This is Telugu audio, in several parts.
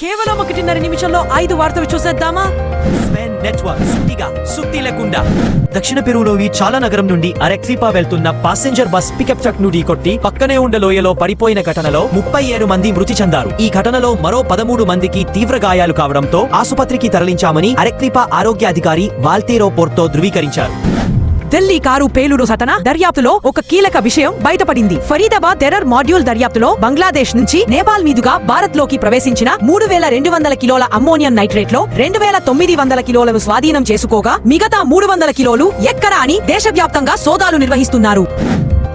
కేవలం ఒకటిన్నర నిమిషంలో ఐదు వార్తలు చూసేద్దామా? స్వెన్ నెట్వర్క్ సుత్తిగా సుత్తి లేకుండా. దక్షిణ పెరువులోని చాలా నగరం నుండి అరెక్సిపా వెళ్తున్న పాసెంజర్ బస్ పికప్ ట్రక్ను ఢీకొట్టి పక్కనే ఉండ లోయలో పడిపోయిన ఘటనలో ముప్పై ఏడు మంది మృతి చెందారు. ఈ ఘటనలో మరో పదమూడు మందికి తీవ్ర గాయాలు కావడంతో ఆసుపత్రికి తరలించామని అరెక్సిపా ఆరోగ్య అధికారి వాల్తేరో పోర్తో ధృవీకరించారు. ఢిల్లీ కారు పేలుడు సతన దర్యాప్తులో ఒక కీలక విషయం బయటపడింది. ఫరీదాబాద్ టెర్రర్ మాడ్యూల్ దర్యాప్తులో బంగ్లాదేశ్ నుంచి నేపాల్ మీదుగా భారత్లోకి ప్రవేశించిన మూడు వేల రెండు వందల కిలోల అమ్మోనియం నైట్రేట్లో రెండు వేల తొమ్మిది వందల కిలోలను స్వాధీనం చేసుకోగా మిగతా మూడు వందల కిలోలు ఎక్కడా అని దేశవ్యాప్తంగా సోదాలు నిర్వహిస్తున్నారు.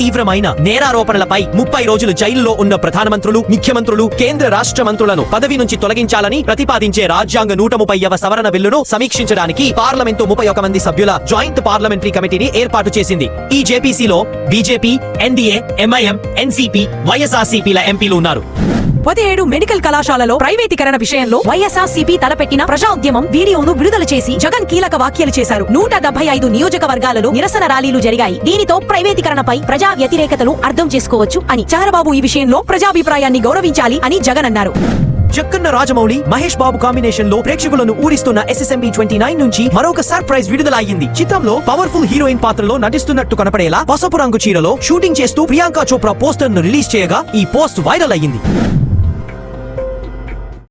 తీవ్రమైన నేరారోపణలపై ముప్పై రోజులు జైలులో ఉన్న ప్రధానమంత్రులు ముఖ్యమంత్రులు కేంద్ర రాష్ట్ర మంత్రులను పదవి నుంచి తొలగించాలని ప్రతిపాదించే రాజ్యాంగ నూట ముప్పైవ సవరణ బిల్లును సమీక్షించడానికి పార్లమెంటు ముప్పై ఒక మంది సభ్యుల జాయింట్ పార్లమెంటరీ కమిటీని ఏర్పాటు చేసింది. ఈ జేపీసీలో బీజేపీ ఎన్డీఏ ఎంఐఎం ఎన్సీపీ వైఎస్ఆర్సీపీల ఎంపీలు ఉన్నారు. పదిహేడు మెడికల్ కళాశాలలో ప్రైవేటీకరణ విషయంలో వైఎస్ఆర్సీపీ తలపెట్టిన ప్రజా ఉద్యమం వీడియోను విడుదల చేసి జగన్ కీలక వ్యాఖ్యలు చేశారు. నూట డెబ్బై ఐదు నియోజకవర్గాలలో నిరసన ర్యాలీలు జరిగాయి. దీనితో ప్రైవేటీకరణపై ప్రజా వ్యతిరేకతను అర్థం చేసుకోవచ్చు అని చంద్రబాబు ఈ విషయంలో ప్రజాభిప్రాయాన్ని గౌరవించాలి అని జగన్ అన్నారు. జక్కన్న రాజమౌళి మహేష్ బాబు కాంబినేషన్లో ప్రేక్షకులను ఊరిస్తున్న ఎస్ఎస్ఎంబి ట్వంటీ నైన్ నుంచి మరొక సర్ప్రైజ్ విడుదల అయ్యింది చిత్రంలో పవర్ఫుల్ హీరోయిన్ పాత్రలో నటిస్తున్నట్టు కనపడేలా పసుపు రంగు చీరలో షూటింగ్ చేస్తూ ప్రియాంక చోప్రా పోస్టర్ను రిలీజ్ చేయగా ఈ పోస్ట్ వైరల్ అయ్యింది.